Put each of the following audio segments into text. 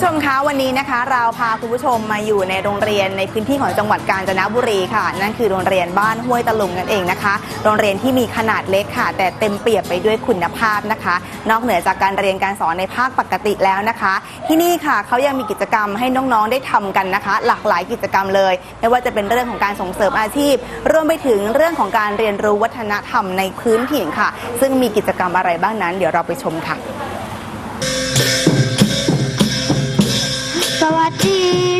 ผู้ชมคะวันนี้นะคะ เราพาคุณผู้ชมมาอยู่ในโรงเรียนในพื้นที่ของจังหวัดกาญจนบุรีค่ะ นั่นคือโรงเรียนบ้านห้วยตะลุงนั่นเองนะคะ โรงเรียนที่มีขนาดเล็กค่ะ แต่เต็มเปี่ยมไปด้วยคุณภาพนะคะ นอกเหนือจากการเรียนการสอนในภาคปกติแล้วนะคะ ที่นี่ค่ะเขายังมีกิจกรรมให้น้องๆได้ทำกันนะคะ หลากหลายกิจกรรมเลย ไม่ว่าจะเป็นเรื่องของการส่งเสริมอาชีพรวมไปถึงเรื่องของการเรียนรู้วัฒนธรรมในพื้นถิ่นค่ะ ซึ่งมีกิจกรรมอะไรบ้างนั้น เดี๋ยวเราไปชมค่ะ ส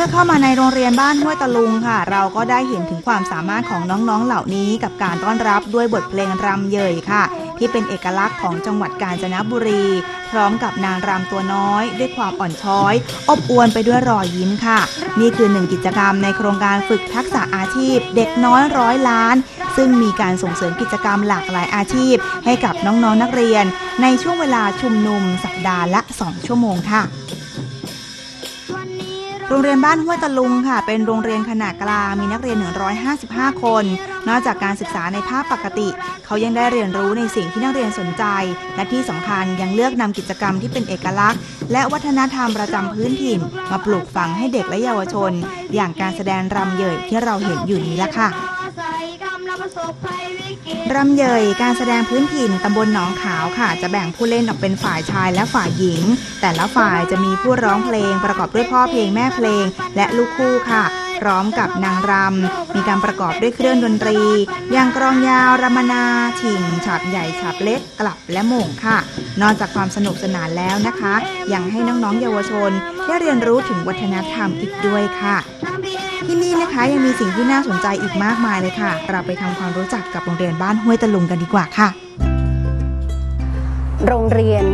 มื่อเข้ามาในโรงเรียนบ้านห้วยตะลุงค่ะ เราก็ได้เห็นถึงความสามารถของน้องๆเหล่านี้ กับการต้อนรับด้วยบทเพลงรำเยยค่ะ ที่เป็นเอกลักษณ์ของจังหวัดกาญจนบุรี พร้อมกับนางรำตัวน้อย ด้วยความอ่อนช้อย อบอวลไปด้วยรอยยิ้มค่ะ นี่คือหนึ่งกิจกรรมในโครงการฝึกทักษะอาชีพ เด็กน้อยร้อยล้าน ซึ่งมีการส่งเสริมกิจกรรมหลากหลายอาชีพ ให้กับน้องๆนักเรียน ในช่วงเวลาชุมนุมสัปดาห์ละ 2 ชั่วโมงค่ะ โรงเรียนบ้านห้วยตะลุงค่ะ เป็นโรงเรียนขนาดกลางมีนักเรียน 155 คน นอกจากการศึกษาในภาคปกติ เขายังได้เรียนรู้ในสิ่งที่นักเรียนสนใจ และที่สำคัญยังเลือกนำกิจกรรมที่เป็นเอกลักษณ์ และวัฒนธรรมประจำพื้นถิ่น มาปลูกฝังให้เด็กและเยาวชน อย่างการแสดงรำเหยยที่เราเห็นอยู่นี้ละค่ะ รำเยยการแสดงพื้นถิ่นตำบลหนองขาวค่ะ จะแบ่งผู้เล่นออกเป็นฝ่ายชายและฝ่ายหญิง แต่ละฝ่ายจะมีผู้ร้องเพลงประกอบด้วยพ่อเพลงแม่เพลง และลูกคู่ค่ะ พร้อมกับนางรำ มีการประกอบด้วยเครื่องดนตรี อย่างกรองยาวรมนาฉิงฉาบใหญ่ฉาบเล็กกลับและโมงค่ะ นอกจากความสนุกสนานแล้วนะคะ ยังให้น้องๆเยาวชน ได้เรียนรู้ถึงวัฒนธรรมอีกด้วยค่ะ นี่นะคะยังมีสิ่งที่น่าสนใจอีกมากมายเลยค่ะ เราไปทำความรู้จักกับโรงเรียนบ้านห้วยตะลุงกันดีกว่าค่ะ โรงเรียน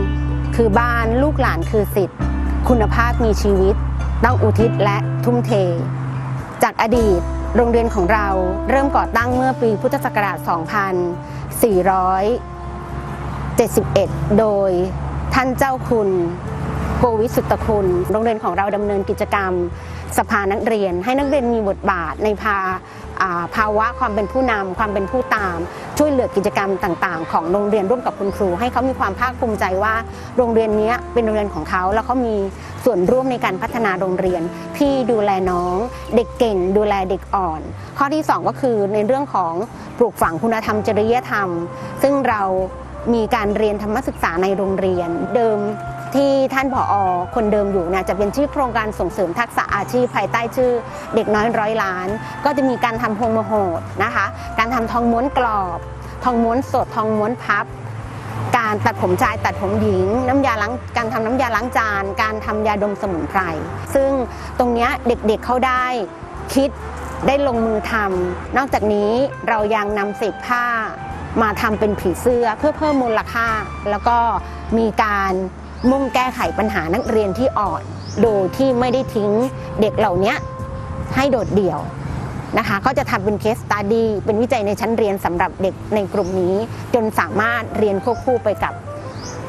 คือบ้านลูกหลานคือสิทธิ์ คุณภาพมีชีวิต ต้องอุทิศและทุ่มเท จากอดีตโรงเรียนของเราเริ่มก่อตั้งเมื่อปีพุทธศักราช 2471 โดยท่านเจ้าคุณโกวิสุตตคุณ โรงเรียนของเราดำเนินกิจกรรม สภานักเรียน ให้นักเรียนมีบทบาทในภาภาวะความเป็นผู้นำความเป็นผู้ตาม ช่วยเหลือกิจกรรมต่าง ๆ ของโรงเรียนร่วมกับคุณครู ให้เขามีความภาคภูมิใจว่า โรงเรียนเนี้ยเป็นโรงเรียนของเขา แล้วเขามีส่วนร่วมในการพัฒนาโรงเรียนที่ดูแลน้อง เด็กเก่ง ดูแลเด็กอ่อน ข้อที่สองก็คือในเรื่องของปลูกฝังคุณธรรมจริยธรรม ซึ่งเรามีการเรียนธรรมศึกษาในโรงเรียน เดิม ที่ท่านผอคนเดิมอยู่เนี่ยจะเป็นชื่อโครงการส่งเสริมทักษะอาชีพภายใต้ชื่อ เด็กน้อยร้อยล้าน ก็จะมีการทำพวงมโหดนะคะ การทำทองม้วนกรอบ ทองม้วนสดทองม้วนพับ การตัดผมชายตัดผมหญิง น้ำยาล้างการทำน้ำยาล้างจาน การทำยาดมสมุนไพรซึ่งตรงนี้เด็กๆเขาได้คิดได้ลงมือทำนอกจากนี้เรายังนำเศษผ้ามาทำเป็นผีเสื้อเพื่อเพิ่มมูลค่า แล้วก็มีการ มุ่งแก้ไขปัญหานักเรียนที่อ่อน โดยที่ไม่ได้ทิ้งเด็กเหล่านี้ให้โดดเดี่ยวนะคะก็จะทำเป็นเคสตัดีเป็นวิจัยในชั้นเรียนสำหรับเด็กในกลุ่มนี้ จนสามารถเรียนควบคู่ไปกับ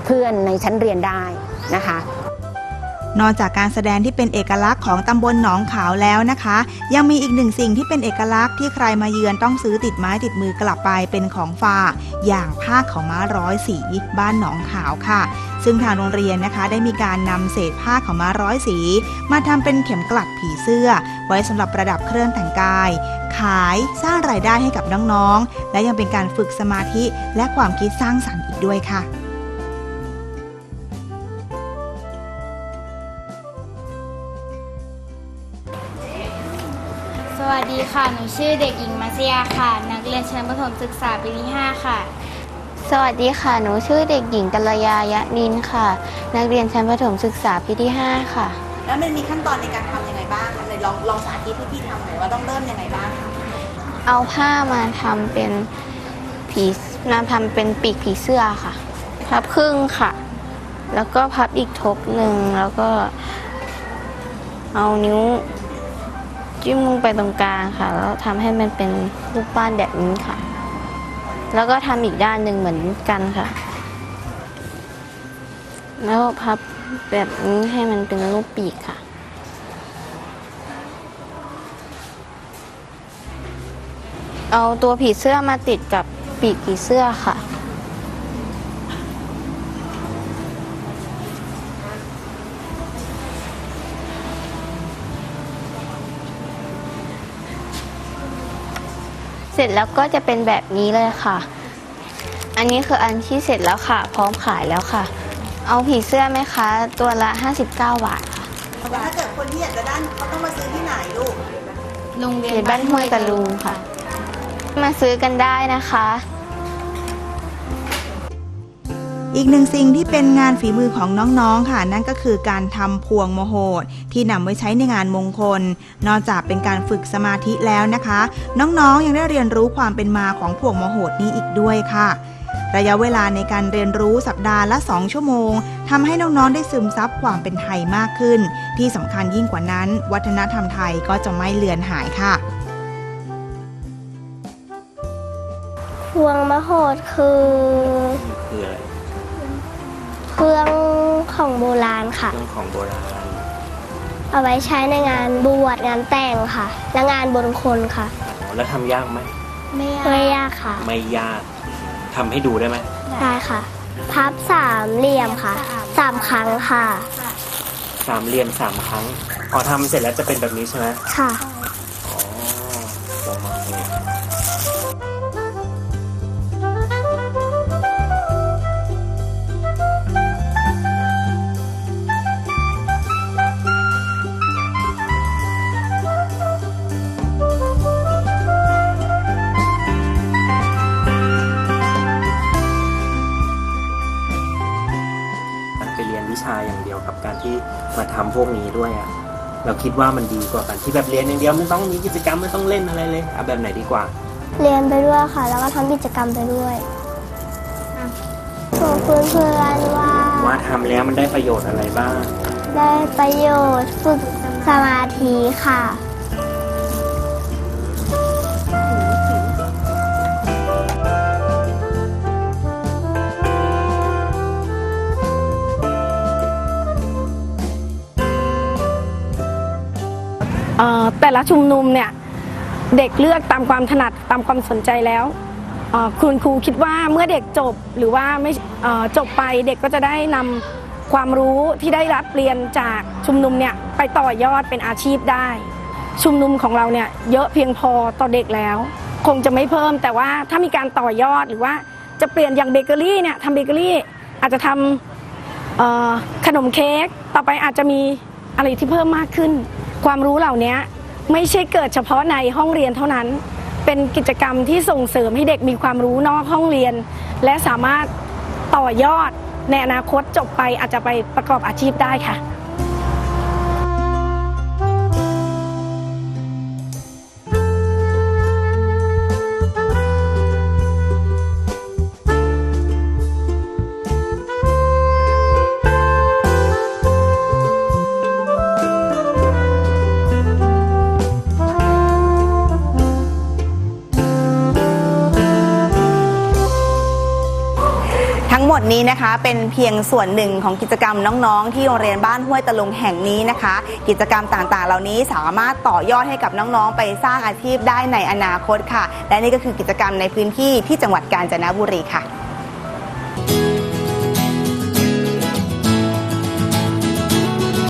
เพื่อนในชั้นเรียนได้นะคะนอกจากการแสดงที่เป็นเอกลักษณ์ของตำบลหนองขาวแล้วนะคะ ยังมีอีกหนึ่งสิ่งที่เป็นเอกลักษณ์ที่ใครมาเยือนต้องซื้อติดไม้ติดมือกลับไปเป็นของฝากอย่างผ้าขาวม้าร้อยสีบ้านหนองขาวค่ะ ซึ่งทางโรงเรียนนะคะได้มีการนำเศษผ้าขาวม้าร้อยสี มาทำเป็นเข็มกลัดผีเสื้อ ไว้สำหรับประดับเครื่องแต่งกาย ขายสร้างรายได้ให้กับน้องๆ และยังเป็นการฝึกสมาธิและความคิดสร้างสรรค์อีกด้วยค่ะสวัสดีค่ะ หนูชื่อเด็กหญิงมัสยค่ะ นักเรียนชั้นประถมศึกษาปีที่ 5 ค่ะ สวัสดีค่ะ หนูชื่อเด็กหญิงกัลยายะนินค่ะ นักเรียนชั้นประถมศึกษาปีที่ 5 ค่ะ แล้วมันมีขั้นตอนในการทำยังไงบ้างคะในลองลองสาธิตให้พี่ทำหน่อยว่าต้องเริ่มยังไงบ้างคะเอาผ้ามาทำเป็นผีมาทำเป็นปีกผีเสื้อค่ะ พับครึ่งค่ะ แล้วก็พับอีกทบหนึ่งแล้วก็ เอานิ้ว จิ้มลงไปตรงกลางค่ะ แล้วทำให้มันเป็นรูปปั้นแบบนี้ค่ะ แล้วก็ทำอีกด้านหนึ่งเหมือนกันค่ะ แล้วพับแบบนี้ให้มันเป็นรูปปีกค่ะ เอาตัวผีเสื้อมาติดกับปีกผีเสื้อค่ะ เสร็จแล้วก็จะเป็นแบบนี้เลยค่ะ อันนี้คืออันที่เสร็จแล้วค่ะ พร้อมขายแล้วค่ะ เอาผีเสื้อไหมคะ ตัวละ 59 บาทค่ะแล้วถ้าเกิดคนที่อยากจะได้เขาต้องมาซื้อที่ไหนลูก โรงเรียเขนตบ้านห้วยตะลุงค่ะ มาซื้อกันได้นะคะ อีกหนึ่งสิ่งที่เป็นงานฝีมือของน้องๆค่ะ นั่นก็คือการทำพวงโมโหดที่นำไว้ใช้ในงานมงคล นอกจากเป็นการฝึกสมาธิแล้วนะคะ น้องๆยังได้เรียนรู้ความเป็นมาของพวงโมโหดนี้อีกด้วยค่ะระยะเวลาในการเรียนรู้สัปดาห์ละ 2 ชั่วโมงทำให้น้อง ๆ ได้ซึมซับความเป็นไทยมากขึ้น ที่สำคัญยิ่งกว่านั้น วัฒนธรรมไทยก็จะไม่เลือนหายค่ะ พวงมโหดคือคืออะไร เครื่องของโบราณค่ะเรื่องของโบราณ เอาไว้ใช้ในงานบวชงานแต่งค่ะ และงานบนคนค่ะอ๋อแล้วทำยากไหมไม่ยากค่ะ ไม่ยากทำให้ดูได้ไหม ได้ค่ะ พับสามเหลี่ยมค่ะสามครั้งค่ะ สามเหลี่ยมสามครั้ง พอทำเสร็จแล้วจะเป็นแบบนี้ใช่ไหมค่ะ กับการที่มาทำพวกนี้ด้วยอะเราคิดว่ามันดีกว่ากันที่แบบเรียนอย่างเดียวไม่ต้องมีกิจกรรมไม่ต้องเล่นอะไรเลยเอาแบบไหนดีกว่า เรียนไปด้วยค่ะ แล้วก็ทำกิจกรรมไปด้วยบอกเพื่อนๆว่า ว่าทำแล้วมันได้ประโยชน์อะไรบ้าง ได้ประโยชน์ฝึกสมาธิค่ะ แต่ละชุมนุมเนี่ยเด็กเลือกตามความถนัดตามความสนใจแล้วคุณครูคิดว่าเมื่อเด็กจบหรือว่าไม่จบไปเด็กก็จะได้นำความรู้ที่ได้รับเรียนจากชุมนุมเนี่ยไปต่อยอดเป็นอาชีพได้ ชุมนุมของเราเนี่ยเยอะเพียงพอต่อเด็กแล้ว คงจะไม่เพิ่ม แต่ว่าถ้ามีการต่อยอดหรือว่าจะเปลี่ยนอย่างเบเกอรี่เนี่ยทำเบเกอรี่อาจจะทำขนมเค้กต่อไปอาจจะมีอะไรที่เพิ่มมากขึ้น ความรู้เหล่านี้ไม่ใช่เกิดเฉพาะในห้องเรียนเท่านั้น เป็นกิจกรรมที่ส่งเสริมให้เด็กมีความรู้นอกห้องเรียน และสามารถต่อยอดในอนาคตจบไปอาจจะไปประกอบอาชีพได้ค่ะ นี้นะคะเป็นเพียงส่วนหนึ่งของกิจกรรมน้องๆ ที่โรงเรียนบ้านห้วยตะลุงแห่งนี้นะคะ กิจกรรมต่างๆ เหล่านี้สามารถต่อยอดให้กับน้องๆ ไปสร้างอาชีพได้ในอนาคตค่ะ และนี่ก็คือกิจกรรมในพื้นที่ที่จังหวัดกาญจนบุรีค่ะ